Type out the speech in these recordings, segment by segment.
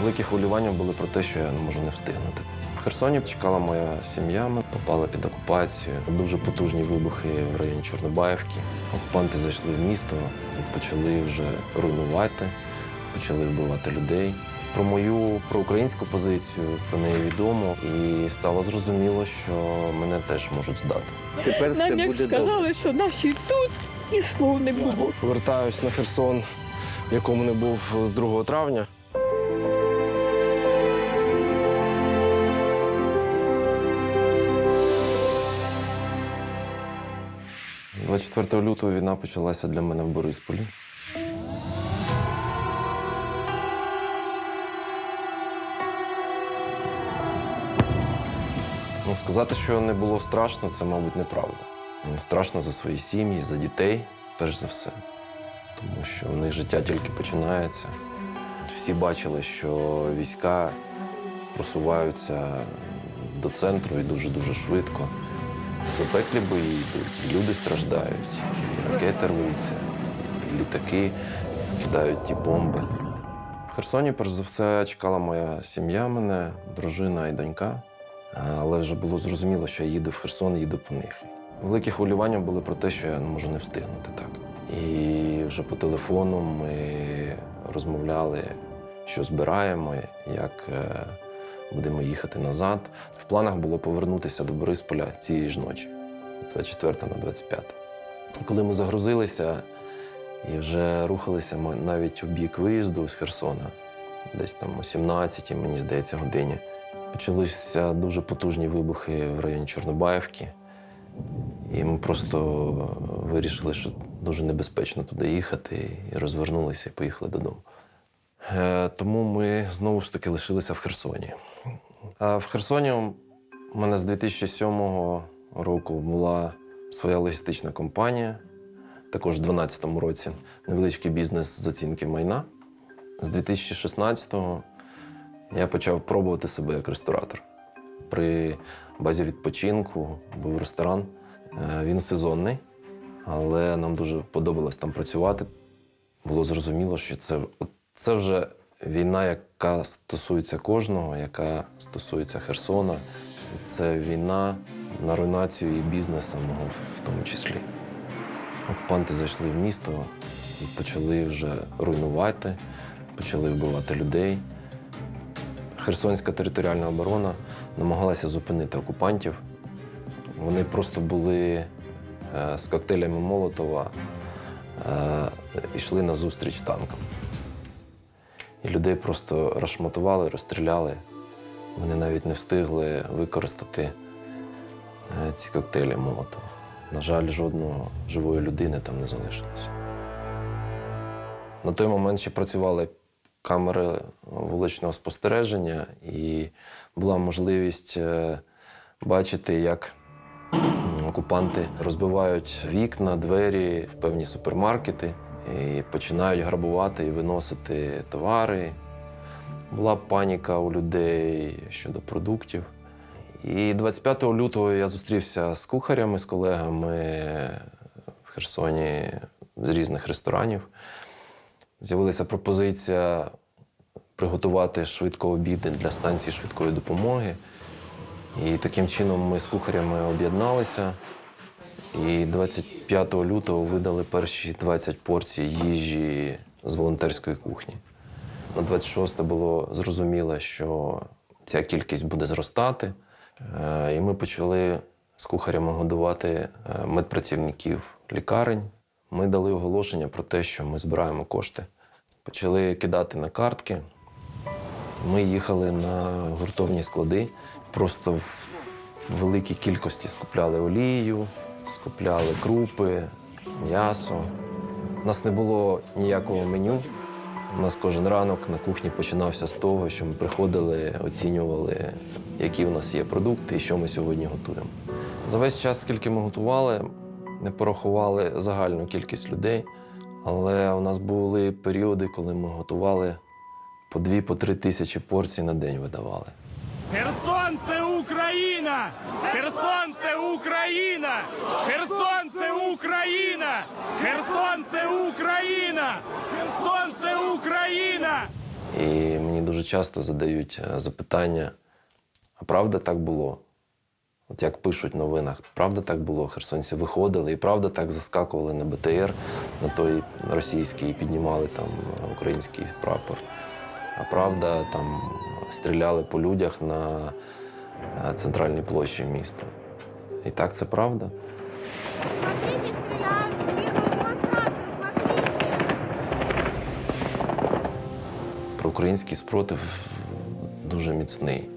Великі хвилювання були про те, що я не можу не встигнути. В Херсоні чекала моя сім'я, ми попали під окупацію. Дуже потужні вибухи в районі Чорнобаївки. Окупанти зайшли в місто, почали вже руйнувати, почали вбивати людей. Про мою проукраїнську позицію про неї відомо, і стало зрозуміло, що мене теж можуть здати. Тепер Нам як буде добре. сказали, що наші тут, і слов не було. Повертаюсь на Херсон, в якому не був з 2 травня. – 24 лютого війна почалася для мене в Борисполі. Ну, сказати, що не було страшно, це, мабуть, неправда. Страшно за свої сім'ї, за дітей, перш за все. Тому що в них життя тільки починається. Всі бачили, що війська просуваються до центру і дуже-дуже швидко. Запеклі бої йдуть, і люди страждають, і ракети рвуться, і літаки кидають ті бомби. В Херсоні, перш за все, чекала моя сім'я мене, дружина і донька. Але вже було зрозуміло, що я їду в Херсон, їду по них. Великі хвилювання були про те, що я можу не встигнути так. І вже по телефону ми розмовляли, що збираємо, як е, будемо їхати назад. В планах було повернутися до Борисполя цієї ж ночі, 24 на 25. Коли ми загрузилися і вже рухалися ми навіть у бік виїзду з Херсона, десь там о 17 мені здається, годині. Почалися дуже потужні вибухи в районі Чорнобаївки. І ми просто вирішили, що дуже небезпечно туди їхати, і розвернулися і поїхали додому. Е, Тому ми знову ж таки лишилися в Херсоні. А в Херсоні у мене з 2007 року була своя логістична компанія, також у 2012 році невеличкий бізнес з оцінки майна. З 2016-го я почав пробувати себе як ресторатор. При базі відпочинку був ресторан. Е, Він сезонний, але нам дуже подобалось там працювати. Було зрозуміло, що це, це вже війна, яка стосується кожного, яка стосується Херсона. Це війна на руйнацію і бізнесу мого в тому числі. Окупанти зайшли в місто і почали вже руйнувати, почали вбивати людей. Херсонська територіальна оборона намагалася зупинити окупантів. Вони просто були е, з коктейлями Молотова, е, йшли на зустріч танкам. І людей просто розшматували, розстріляли. Вони навіть не встигли використати е, ці коктейлі Молотова. На жаль, жодного живої людини там не залишилося. На той момент ще працювали камери вуличного спостереження, і була можливість е, бачити, як окупанти розбивають вікна, двері в певні супермаркети і починають грабувати і виносити товари. Була паніка у людей щодо продуктів. І 25 лютого я зустрівся з кухарями, з колегами в Херсоні з різних ресторанів. З'явилася пропозиція приготувати швидко обіди для станції швидкої допомоги. І таким чином ми з кухарями об'єдналися. І 25 лютого видали перші 20 порцій їжі з волонтерської кухні. На 26 було зрозуміло, що ця кількість буде зростати. Е, І ми почали з кухарями годувати е, медпрацівників лікарень. Ми дали оголошення про те, що ми збираємо кошти. Почали кидати на картки. Ми їхали на гуртовні склади, просто в великій кількості скупляли олію, скупляли крупи, м'ясо. У нас не було ніякого меню. У нас кожен ранок на кухні починався з того, що ми приходили, оцінювали, які у нас є продукти і що ми сьогодні готуємо. За весь час, скільки ми готували, не порахували загальну кількість людей, але у нас були періоди, коли ми готували по дві, по три тисячі порцій на день видавали. Херсон це Україна! Херсон це Україна! Херсон це Україна! Херсон це Україна! Херсон це Україна! І мені дуже часто задають е, запитання: а правда так було? От як пишуть в новинах, правда так було? Херсонці виходили і правда так заскакували на БТР, на той російський, і піднімали там український прапор. А правда, там стріляли по людях на е, центральній площі міста. І так це правда. Смотрите, стреляют в мирную демонстрацию, смотрите. Проукраїнський спротив дуже міцний.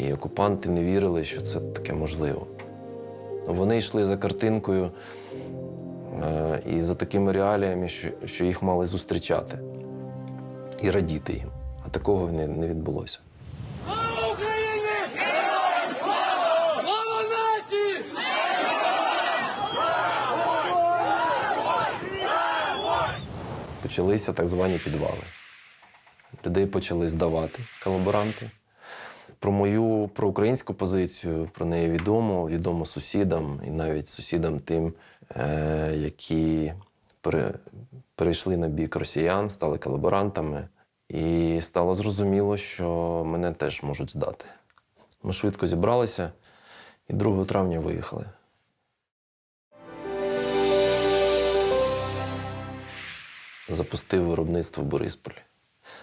І окупанти не вірили, що це таке можливо. Вони йшли за картинкою е, і за такими реаліями, що їх мали зустрічати і радіти їм. А такого не, не відбулося. Почалися так звані підвали. Людей почали здавати колаборанти. Про мою проукраїнську позицію, про неї відомо, відомо сусідам і навіть сусідам тим, е, які перейшли на бік росіян, стали колаборантами. І стало зрозуміло, що мене теж можуть здати. Ми швидко зібралися і 2 травня виїхали. Запустив виробництво в Борисполі.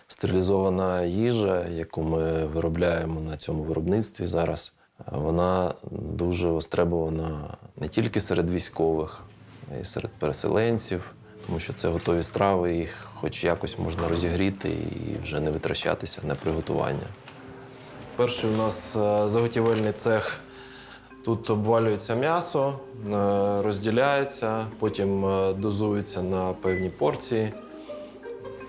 Стерилізована їжа, яку ми виробляємо на цьому виробництві зараз, вона дуже остребована не тільки серед військових, й серед переселенців, тому що це готові страви, їх хоч якось можна розігріти і вже не витрачатися на приготування. Перший у нас е, заготівельний цех. Тут обвалюється м'ясо, е, розділяється, потім е, дозується на певні порції.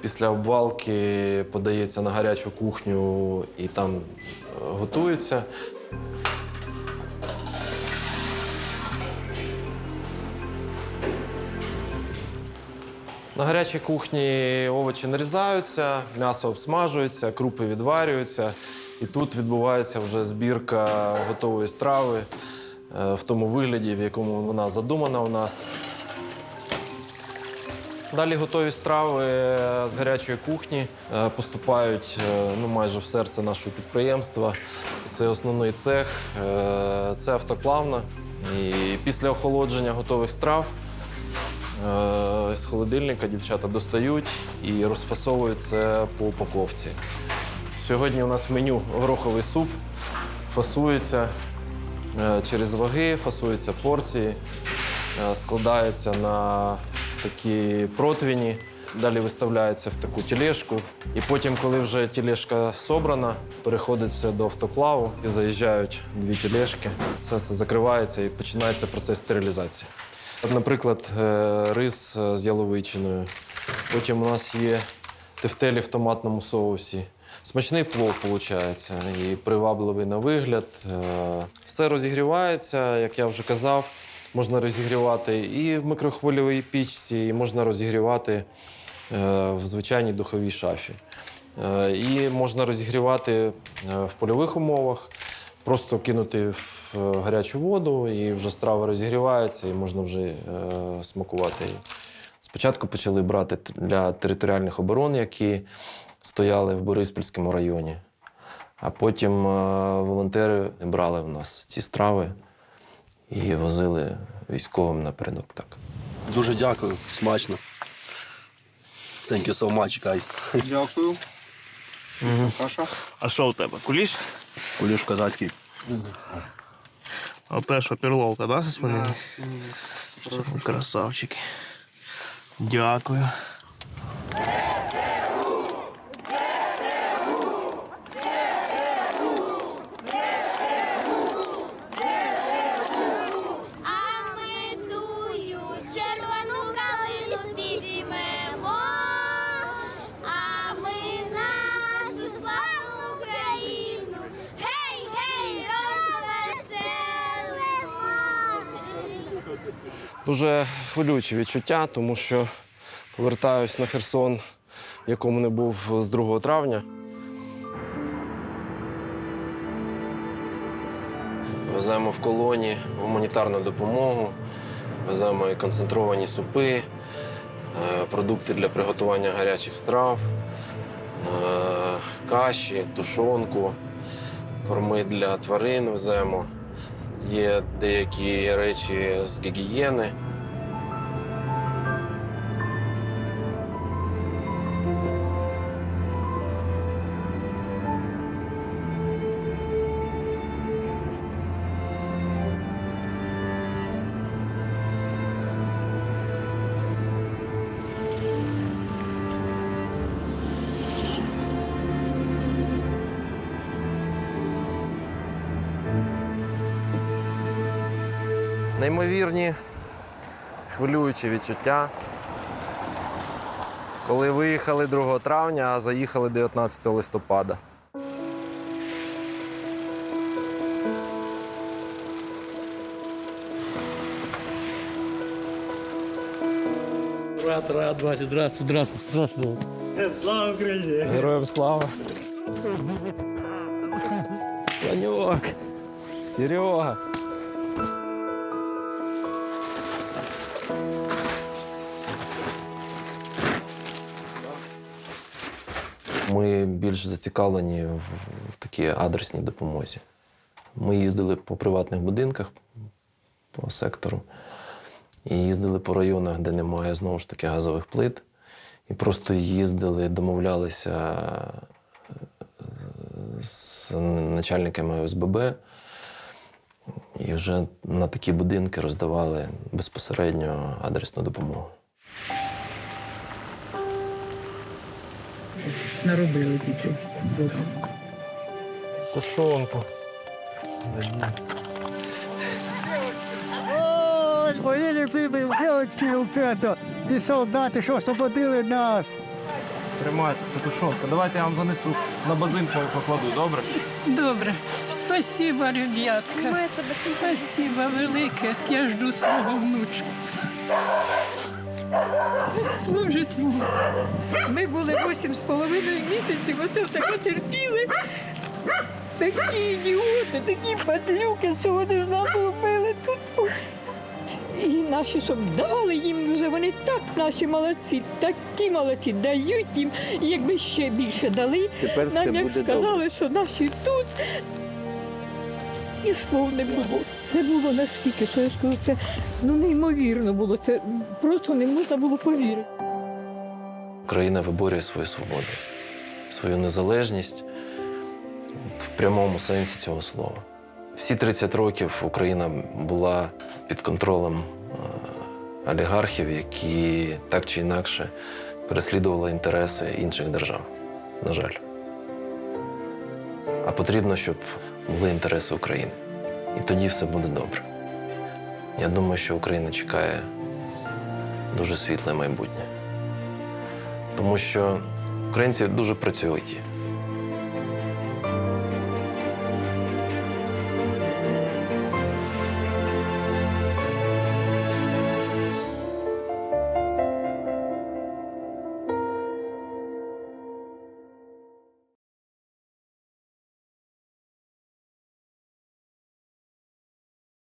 Після обвалки подається на гарячу кухню і там готується. На гарячій кухні овочі нарізаються, м'ясо обсмажується, крупи відварюються. І тут відбувається вже збірка готової страви е, в тому вигляді, в якому вона задумана у нас. Далі готові страви з гарячої кухні е, поступають е, ну, майже в серце нашого підприємства. Це основний цех, е, це автоклавна. І після охолодження готових страв е, з холодильника дівчата достають і розфасовують це по упаковці. Сьогодні у нас в меню гороховий суп, фасується е, через ваги, фасуються порції, е, складається на такі противні, далі виставляється в таку тележку. І потім, коли вже тележка собрана, переходить все до автоклаву і заїжджають дві тележки. Це, це закривається і починається процес стерилізації. От, наприклад, е, рис е, з яловичиною. Потім у нас є тефтелі в томатному соусі. Смачний плов виходить і привабливий на вигляд. Е, Все розігрівається, як я вже казав. Можна розігрівати і в мікрохвильовій пічці, і можна розігрівати в звичайній духовій шафі. І можна розігрівати в польових умовах, просто кинути в е, гарячу воду, і вже страва розігрівається, і можна вже е, смакувати її. Спочатку почали брати для територіальних оборон, які стояли в Бориспільському районі. А потім е, волонтери брали в нас ці страви і возили військовим напередок. Так. Дуже дякую, смачно. Thank you so much, guys. Дякую. Каша. А що у тебе? Куліш? Куліш козацький. А що перловка, да, зі свинини? Красавчики. Дякую. Дуже хвилюючі відчуття, тому що повертаюсь на Херсон, в якому не був з 2 травня. Веземо в колоні гуманітарну допомогу, веземо і концентровані супи, е, продукти для приготування гарячих страв. е, каші, тушонку, корми для тварин веземо. Є деякі речі з гігієни. Неймовірні, хвилюючі відчуття. Коли виїхали 2 травня, а заїхали 19 листопада. Рад, рад, бачу. Здравствуй, здравствуй. Слава Україні! Героям слава! Саньок! Серега! Ми більш зацікавлені в, такій адресній допомозі. Ми їздили по приватних будинках по сектору і їздили по районах, де немає знову ж таки газових плит. І просто їздили, домовлялися е, з начальниками ОСББ. І вже на такі будинки роздавали безпосередньо адресну допомогу. Наробили дітей. Тушонку. Ось мої любимі дівчатки у п'ято. І солдати, що освободили нас. Тримайте, це тушонка. Давайте я вам занесу на базин покладу, добре? Добре. Спасибо, ребятка. Спасибо велике. Я жду свого внучка. Служить Богу. Ми були вісім з половиною місяців, оце таке терпіли. Такі ідіоти, такі падлюки, що вони з нас робили тут. І наші, щоб дали їм вже, вони так наші молодці, такі молодці, дають їм. І якби ще більше дали, Тепер нам як сказали, що наші тут. І слов не було. Це було наскільки, що я скажу, це ну неймовірно було. Це просто не можна було повірити. Україна виборює свою свободу, свою незалежність в прямому сенсі цього слова. Всі 30 років Україна була під контролем е, олігархів, які так чи інакше переслідували інтереси інших держав. На жаль. А потрібно, щоб були інтереси України. І тоді все буде добре. Я думаю, що Україна чекає дуже світле майбутнє тому що українці дуже працьовиті.